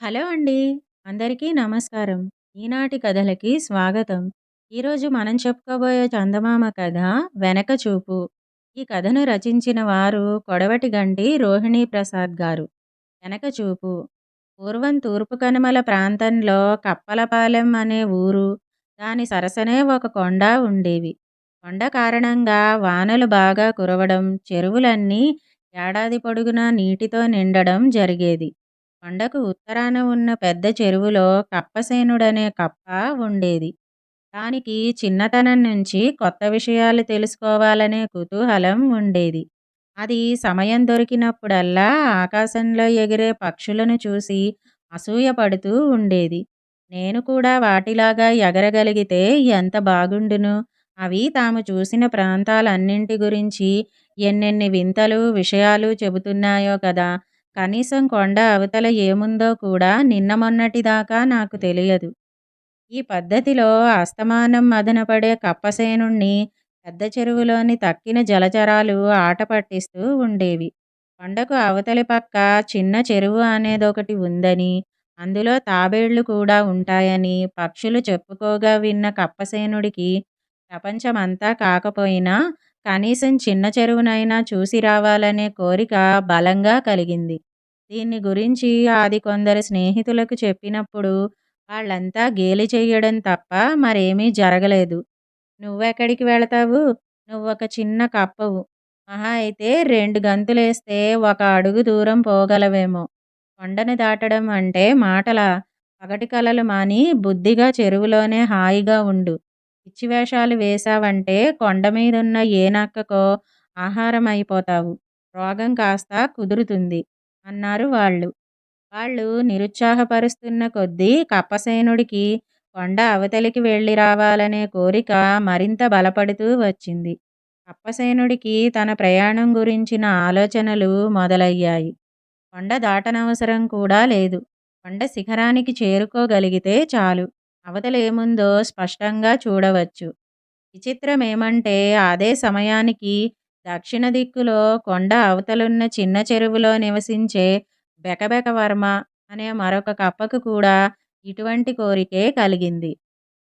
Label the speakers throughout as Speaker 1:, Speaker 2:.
Speaker 1: Hello అండి. అందరికీ నమస్కారం. ఈనాటి కథలకి స్వాగతం. ఈరోజు మనం చెప్పుకోబోయే చందమామ కథ 'వెనక చూపు'. ఈ కథను రచించిన వారు కొడవటి గంటి రోహిణీ ప్రసాద్ గారు. 'వెనక చూపు' పూర్వం తూర్పు కనుమల ప్రాంతంలో కప్పలపాలెం అనే ఊరు, దాని సరసనే ఒక కొండ ఉండేవి. కొండ కారణంగా వానలు బాగా కురవడం, చెరువులన్నీ ఏడాది పొడుగునా నీటితో నిండడం జరిగేది. కొండకు ఉత్తరాన ఉన్న పెద్ద చెరువులో కప్పసేనుడనే కప్ప ఉండేది. దానికి చిన్నతనం నుంచి కొత్త విషయాలు తెలుసుకోవాలనే కుతూహలం ఉండేది. అది సమయం దొరికినప్పుడల్లా ఆకాశంలో ఎగిరే పక్షులను చూసి అసూయపడుతూ ఉండేది. నేను కూడా వాటిలాగా ఎగరగలిగితే ఎంత బాగుండును. అవి తాము చూసిన ప్రాంతాలన్నింటి గురించి ఎన్నెన్ని వింతలు, విషయాలు చెబుతున్నాయో కదా! కనీసం కొండ అవతల ఏముందో కూడా నిన్న మొన్నటిదాకా నాకు తెలియదు. ఈ పద్ధతిలో అస్తమానం మదనపడే కప్పసేనుణ్ణి పెద్ద చెరువులోని తక్కిన జలచరాలు ఆట పట్టిస్తూ ఉండేవి. కొండకు అవతలి పక్క చిన్న చెరువు అనేదొకటి ఉందని, అందులో తాబేళ్ళు కూడా ఉంటాయని పక్షులు చెప్పుకోగా విన్న కప్పసేనుడికి ప్రపంచమంతా కాకపోయినా కనీసం చిన్న చెరువునైనా చూసి రావాలనే కోరిక బలంగా కలిగింది. దీన్ని గురించి అది కొందరు స్నేహితులకు చెప్పినప్పుడు వాళ్ళంతా గేలి చెయ్యడం తప్ప మరేమీ జరగలేదు. నువ్వెక్కడికి వెళతావు? నువ్వొక చిన్న కప్పవు. మహా అయితే రెండు గంతులేస్తే ఒక అడుగు దూరం పోగలవేమో. కొండను దాటడం అంటే మాటలా? పగటి కలలు మాని బుద్ధిగా చెరువులోనే హాయిగా ఉండు. పిచ్చి వేషాలు కొండ మీదున్న ఏ నక్కకో అయిపోతావు రోగం కాస్త కుదురుతుంది అన్నారు వాళ్ళు. వాళ్ళు నిరుత్సాహపరుస్తున్న కొద్దీ కప్పసేనుడికి కొండ అవతలికి వెళ్ళి రావాలనే కోరిక మరింత బలపడుతూ వచ్చింది. కప్పసేనుడికి తన ప్రయాణం గురించిన ఆలోచనలు మొదలయ్యాయి. కొండ దాటనవసరం కూడా లేదు. కొండ శిఖరానికి చేరుకోగలిగితే చాలు. అవతలేముందో స్పష్టంగా చూడవచ్చు. విచిత్రమేమంటే అదే సమయానికి దక్షిణ దిక్కులో కొండ అవతలున్న చిన్న చెరువులో నివసించే బెకబెకవర్మ అనే మరొక కప్పకు కూడా ఇటువంటి కోరికే కలిగింది.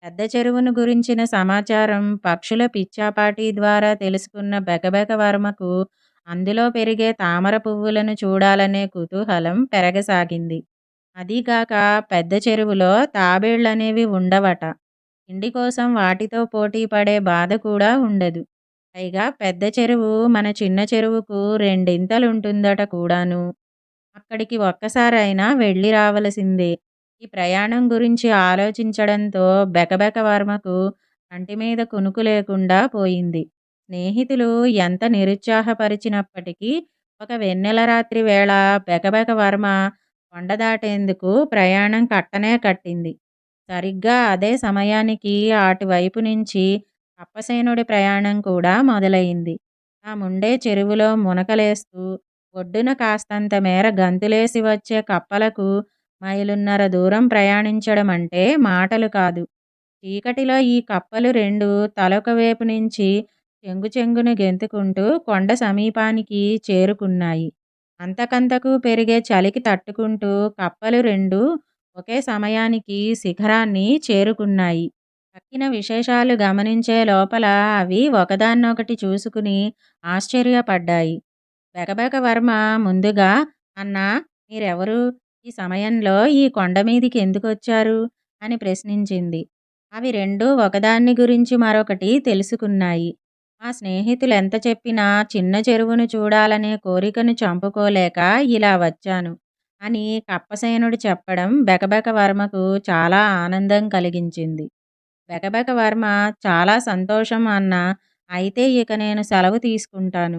Speaker 1: పెద్ద చెరువును గురించిన సమాచారం పక్షుల పిచ్చాపాటి ద్వారా తెలుసుకున్న బెకబెకవర్మకు అందులో పెరిగే తామర పువ్వులను చూడాలనే కుతూహలం పెరగసాగింది. అదీగాక పెద్ద చెరువులో తాబేళ్ళనేవి ఉండవట. తిండి కోసం వాటితో పోటీ పడే బాధ కూడా ఉండదు. పైగా పెద్ద చెరువు మన చిన్న చెరువుకు రెండింతలుంటుందట కూడాను. అక్కడికి ఒక్కసారైనా వెళ్ళి రావలసిందే. ఈ ప్రయాణం గురించి ఆలోచించడంతో బెకబెక వర్మకు కంటి మీద కునుకు లేకుండా పోయింది. స్నేహితులు ఎంత నిరుత్సాహపరిచినప్పటికీ ఒక వెన్నెల రాత్రి వేళ బెకబెక వర్మ కొండ దాటేందుకు ప్రయాణం కట్టనే కట్టింది. సరిగ్గా అదే సమయానికి అటువైపు నుంచి అప్పసేనుడి ప్రయాణం కూడా మొదలయింది. ముండే చెరువులో మునకలేస్తూ ఒడ్డున కాస్తంత మేర గంతులేసి వచ్చే కప్పలకు మైలున్నర దూరం ప్రయాణించడం అంటే మాటలు కాదు. చీకటిలో ఈ కప్పలు రెండు తలొక వేపు నుంచి చెంగుచెంగున గెంతుకుంటూ కొండ సమీపానికి చేరుకున్నాయి. అంతకంతకు పెరిగే చలికి తట్టుకుంటూ కప్పలు రెండూ ఒకే సమయానికి శిఖరాన్ని చేరుకున్నాయి. తక్కిన విశేషాలు గమనించే లోపల అవి ఒకదాన్నొకటి చూసుకుని ఆశ్చర్యపడ్డాయి. బెకబెకవర్మ ముందుగా అన్నా! మీరెవరు? ఈ సమయంలో ఈ కొండ మీదకి ఎందుకు వచ్చారు అని ప్రశ్నించింది. అవి రెండూ ఒకదాన్ని గురించి మరొకటి తెలుసుకున్నాయి. మా స్నేహితులు ఎంత చెప్పినా చిన్న చెరువును చూడాలనే కోరికను చంపుకోలేక ఇలా వచ్చాను అని కప్పసేనుడు చెప్పడం బెకబెకవర్మకు చాలా ఆనందం కలిగించింది. బెకబెకవర్మ చాలా సంతోషం అన్న అయితే ఇక నేను సెలవు తీసుకుంటాను.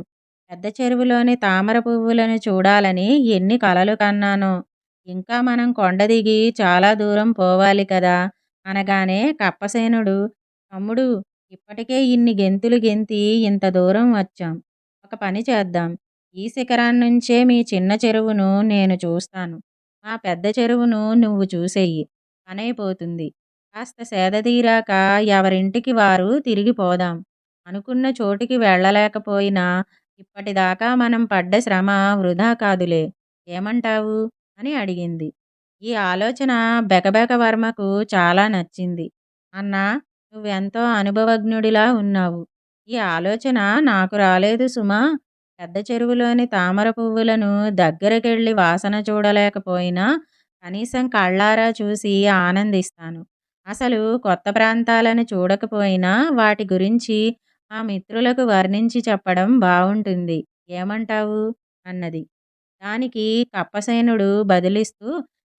Speaker 1: పెద్ద చెరువులోని తామర పువ్వులను చూడాలని ఎన్ని కలలు కన్నానో. ఇంకా మనం కొండ దిగి చాలా దూరం పోవాలి కదా! అనగానే కప్పసేనుడు తమ్ముడు ఇప్పటికే ఇన్ని గెంతులు గెంతి ఇంత దూరం వచ్చాం. ఒక పని చేద్దాం. ఈ శిఖరాన్నుంచే మీ చిన్న చెరువును నేను చూస్తాను. మా పెద్ద చెరువును నువ్వు చూసేయి పనైపోతుంది. కాస్త సేదతీరాక ఎవరింటికి వారు తిరిగిపోదాం. అనుకున్న చోటికి వెళ్ళలేకపోయినా ఇప్పటిదాకా మనం పడ్డ శ్రమ వృధా కాదులే. ఏమంటావు? అని అడిగింది. ఈ ఆలోచన బెకబెక వర్మకు చాలా నచ్చింది. అన్నా! నువ్వెంతో అనుభవజ్ఞుడిలా ఉన్నావు. ఈ ఆలోచన నాకు రాలేదు సుమా! పెద్ద చెరువులోని తామర పువ్వులను దగ్గరకెళ్ళి వాసన చూడలేకపోయినా కనీసం కళ్ళారా చూసి ఆనందిస్తాను. అసలు కొత్త ప్రాంతాలను చూడకపోయినా వాటి గురించి మా మిత్రులకు వర్ణించి చెప్పడం బాగుంటుంది ఏమంటావు? అన్నది. దానికి కప్పసేనుడు బదులిస్తూ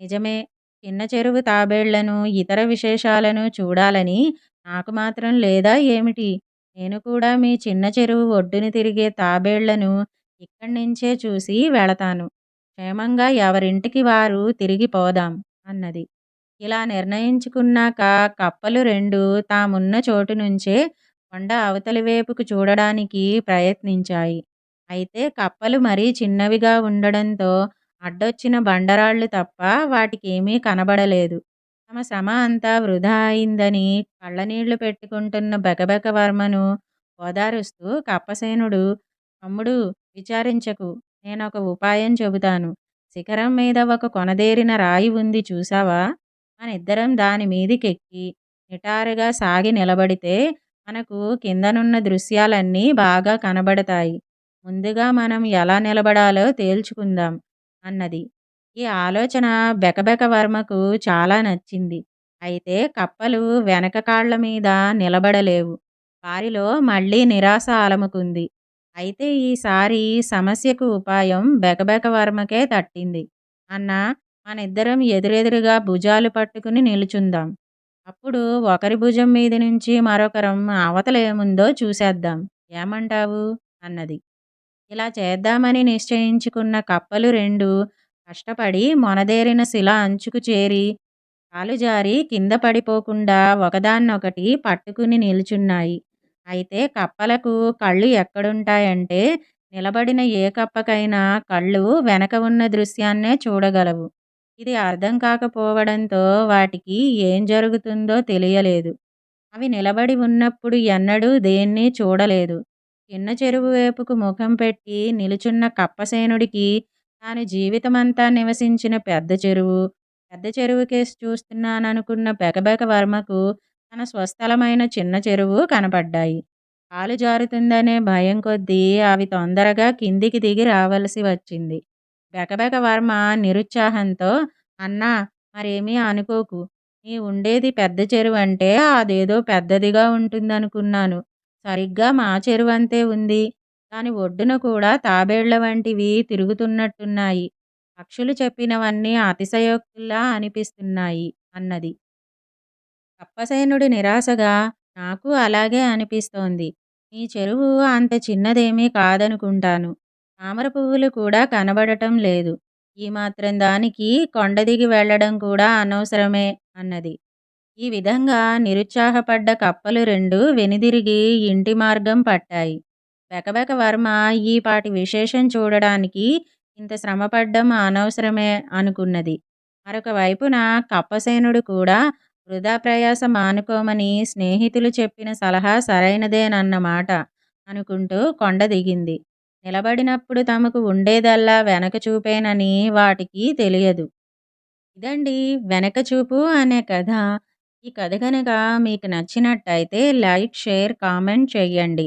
Speaker 1: నిజమే. చిన్న చెరువు తాబేళ్ళను, ఇతర విశేషాలను చూడాలని నాకు మాత్రం లేదా ఏమిటి? నేను కూడా మీ చిన్న చెరువు ఒడ్డున తిరిగే తాబేళ్ళను ఇక్కడ్నించే చూసి వెళతాను. క్షేమంగా ఎవరింటికి వారు తిరిగి పోదాం అన్నది. ఇలా నిర్ణయించుకున్నాక కప్పలు రెండు తామున్న చోటునుంచే కొండ అవతలి వేపుకు చూడడానికి ప్రయత్నించాయి. అయితే కప్పలు మరీ చిన్నవిగా ఉండడంతో అడ్డొచ్చిన బండరాళ్ళు తప్ప వాటికేమీ కనబడలేదు. తమ శ్రమ అంతా వృధా అయిందని కళ్ళనీళ్ళు పెట్టుకుంటున్న బెకబెక వర్మను ఓదారుస్తూ కప్పసేనుడు తమ్ముడు విచారించకు. నేనొక ఉపాయం చెబుతాను. శిఖరం మీద ఒక కొనదేరిన రాయి ఉంది చూశావా? మనిద్దరం దాని మీదికెక్కి నిటారుగా సాగి నిలబడితే మనకు కిందనున్న దృశ్యాలన్నీ బాగా కనబడతాయి. ముందుగా మనం ఎలా నిలబడాలో తేల్చుకుందాం అన్నది. ఈ ఆలోచన బెకబెక వర్మకు చాలా నచ్చింది. అయితే కప్పలు వెనక కాళ్ళ మీద నిలబడలేవు. వారిలో మళ్ళీ నిరాశ అలముకుంది. అయితే ఈసారి సమస్యకు ఉపాయం బెకబెక వర్మకే తట్టింది. అన్నా! మనిద్దరం ఎదురెదురుగా భుజాలు పట్టుకుని నిలుచుందాం. అప్పుడు ఒకరి భుజం మీద నుంచి మరొకరం అవతలేముందో చూసేద్దాం. ఏమంటావు? అన్నది. ఇలా చేద్దామని నిశ్చయించుకున్న కప్పలు రెండు కష్టపడి మొనదేరిన శిల అంచుకు చేరి కాలుజారి కింద పడిపోకుండా ఒకదాన్నొకటి పట్టుకుని నిల్చున్నాయి. అయితే కప్పలకు కళ్ళు ఎక్కడుంటాయంటే నిలబడిన ఏ కప్పకైనా కళ్ళు వెనక ఉన్న దృశ్యాన్నే చూడగలవు. ఇది అర్థం కాకపోవడంతో వాటికి ఏం జరుగుతుందో తెలియలేదు. అవి నిలబడి ఉన్నప్పుడు ఎన్నడూ దేన్ని చూడలేదు. చిన్న చెరువు వైపుకు ముఖం పెట్టి నిలుచున్న కప్పసేనుడికి తాను జీవితమంతా నివసించిన పెద్ద చెరువు, పెద్ద చెరువు కేసు చూస్తున్నాననుకున్న బెకబెక వర్మకు తన స్వస్థలమైన చిన్న చెరువు కనపడ్డాయి. కాలు జారుతుందనే భయం కొద్దీ అవి తొందరగా కిందికి దిగి రావలసి వచ్చింది. బెకబెక వర్మ నిరుత్సాహంతో అన్నా! మరేమీ అనుకోకు. నీ ఉండేది పెద్ద చెరువు అంటే అదేదో పెద్దదిగా ఉంటుందనుకున్నాను. సరిగ్గా మా చెరువు అంతే ఉంది. దాని ఒడ్డున కూడా తాబేళ్ళ వంటివి తిరుగుతున్నట్టున్నాయి. పక్షులు చెప్పినవన్నీ అతిశయోక్తుల్లా అనిపిస్తున్నాయి అన్నది. కప్పసేనుడి నిరాశగా నాకూ అలాగే అనిపిస్తోంది. నీ చెరువు అంత చిన్నదేమీ కాదనుకుంటాను. తామర పువ్వులు కూడా కనబడటం లేదు. ఈ మాత్రం దానికి కొండ దిగి వెళ్ళడం కూడా అనవసరమే అన్నది. ఈ విధంగా నిరుత్సాహపడ్డ కప్పలు రెండు వెనుదిరిగి ఇంటి మార్గం పట్టాయి. బెకబెక వర్మ ఈపాటి విశేషం చూడడానికి ఇంత శ్రమపడ్డం అనవసరమే అనుకున్నది. మరొక వైపున కప్పసేనుడు కూడా వృధా ప్రయాస మానుకోమని స్నేహితులు చెప్పిన సలహా సరైనదేనన్నమాట అనుకుంటూ కొండ దిగింది. నిలబడినప్పుడు తమకు ఉండేదల్లా వెనక చూపేనని వాటికి తెలియదు. ఇదండీ వెనక చూపు అనే కథ. ఈ కథ కనుక మీకు నచ్చినట్టయితే లైక్, షేర్, కామెంట్ చేయండి